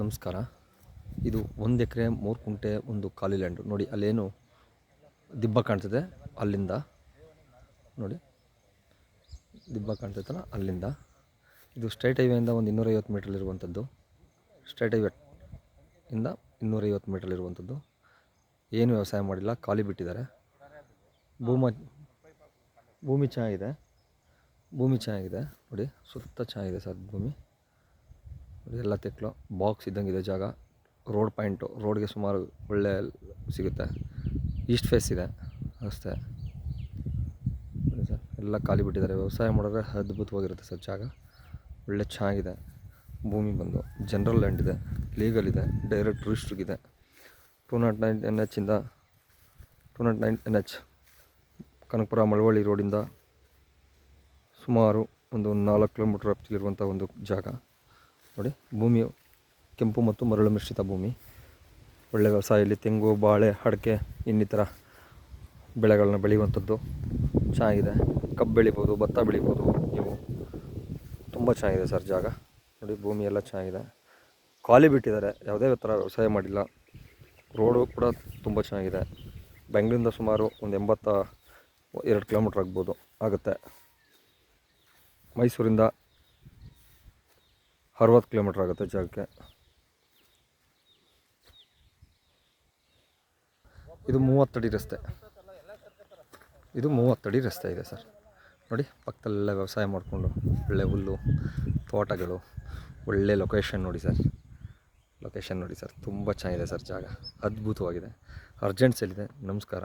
ನಮಸ್ಕಾರ. ಇದು ಒಂದು ಎಕರೆ ಮೂರು ಕುಂಟೆ ಒಂದು ಖಾಲಿ ಲ್ಯಾಂಡು ನೋಡಿ, ಅಲ್ಲೇನು ದಿಬ್ಬ ಕಾಣ್ತಿದೆ, ಅಲ್ಲಿಂದ. ನೋಡಿ, ದಿಬ್ಬ ಕಾಣ್ತೈತಲ್ಲ ಅಲ್ಲಿಂದ. ಇದು ಸ್ಟ್ರೈಟ್ ಹೈವೇಯಿಂದ ಒಂದು ಇನ್ನೂರೈವತ್ತು ಮೀಟ್ರಲ್ಲಿರುವಂಥದ್ದು ಸ್ಟ್ರೈಟ್ ಹೈವೇ ಇಂದ ಇನ್ನೂರೈವತ್ತು ಮೀಟ್ರಲ್ಲಿರುವಂಥದ್ದು ಏನು ವ್ಯವಸಾಯ ಮಾಡಿಲ್ಲ, ಖಾಲಿ ಬಿಟ್ಟಿದ್ದಾರೆ. ಭೂಮ, ಭೂಮಿ ಚೆನ್ನಾಗಿದೆ. ಭೂಮಿ ಚೆನ್ನಾಗಿದೆ. ನೋಡಿ, ಸುತ್ತ ಚೆನ್ನಾಗಿದೆ ಸರ್ ಭೂಮಿ. ಎಲ್ಲ ತೆಕ್ಲು. ಬಾಕ್ಸ್ ಇದ್ದಂಗಿದೆ ಜಾಗ. ರೋಡ್ ಪಾಯಿಂಟು ರೋಡ್ಗೆ ಸುಮಾರು ಒಳ್ಳೆ ಸಿಗುತ್ತೆ. ಈಸ್ಟ್ ಫೇಸ್ ಇದೆ. ನೋಡಿ ಸರ್ ಎಲ್ಲ ಖಾಲಿ ಬಿಟ್ಟಿದ್ದಾರೆ. ವ್ಯವಸಾಯ ಮಾಡಿದ್ರೆ ಅದ್ಭುತವಾಗಿರುತ್ತೆ ಸರ್ ಜಾಗ. ಒಳ್ಳೆ ಚೆನ್ನಾಗಿದೆ. ಭೂಮಿ ಬಂದು ಜನರಲ್ ಲ್ಯಾಂಡ್ ಇದೆ. ಲೀಗಲ್ ಇದೆ. ಡೈರೆಕ್ಟ್ ಟೂರಿಸ್ಟ್ರಿಗಿದೆ two nought nine N ಎಚ್ಚಿಂದ two nought nine N H Kanakapura Malavalli ರೋಡಿಂದ ಸುಮಾರು ಒಂದು ನಾಲ್ಕು ಕಿಲೋಮೀಟ್ರ್ ಇರುವಂಥ ಒಂದು ಜಾಗ. ನೋಡಿ, ಭೂಮಿ, ಕೆಂಪು ಮತ್ತು ಮರಳು ಮಿಶ್ರಿತ ಭೂಮಿ. ಒಳ್ಳೆ ವ್ಯವಸಾಯ ಇಲ್ಲಿ ತೆಂಗು, ಬಾಳೆ, ಅಡಿಕೆ, ಇನ್ನಿತರ ಬೆಳೆಗಳನ್ನ ಬೆಳೆಯುವಂಥದ್ದು ಚೆನ್ನಾಗಿದೆ. ಕಬ್ಬು ಬೆಳಿಬೋದು, ಭತ್ತ ಬೆಳಿಬೋದು, ನೀವು ತುಂಬ ಚೆನ್ನಾಗಿದೆ ಸರ್ ಜಾಗ. ನೋಡಿ, ಭೂಮಿ ಎಲ್ಲ ಚೆನ್ನಾಗಿದೆ. ಖಾಲಿ ಬಿಟ್ಟಿದ್ದಾರೆ, ಯಾವುದೇ ಥರ ವ್ಯವಸಾಯ ಮಾಡಿಲ್ಲ. ರೋಡು ಕೂಡ ತುಂಬ ಚೆನ್ನಾಗಿದೆ. ಬೆಂಗಳೂರಿಂದ ಸುಮಾರು ಒಂದು ಎಂಬತ್ತ ಎರಡು ಕಿಲೋಮೀಟ್ರ್ ಆಗ್ಬೋದು, ಆಗುತ್ತೆ. ಮೈಸೂರಿಂದ ಅರವತ್ತು ಕಿಲೋಮೀಟ್ರ್ ಆಗುತ್ತೆ ಜಾಗಕ್ಕೆ. ಇದು ಮೂವತ್ತಡಿ ರಸ್ತೆ. ಇದು ಮೂವತ್ತಡಿ ರಸ್ತೆ ಇದೆ ಸರ್. ನೋಡಿ, ಪಕ್ಕದಲ್ಲೆಲ್ಲ ವ್ಯವಸಾಯ ಮಾಡಿಕೊಂಡು ಒಳ್ಳೆ ಹುಲ್ಲು, ತೋಟಗಳು, ಒಳ್ಳೆ ಲೊಕೇಶನ್ ನೋಡಿ ಸರ್. ಲೊಕೇಶನ್ ನೋಡಿ ಸರ್. ತುಂಬ ಚೆನ್ನಾಗಿದೆ ಸರ್ ಜಾಗ. ಅದ್ಭುತವಾಗಿದೆ. ಅರ್ಜೆಂಟ್ಸಲ್ಲಿದೆ ನಮಸ್ಕಾರ.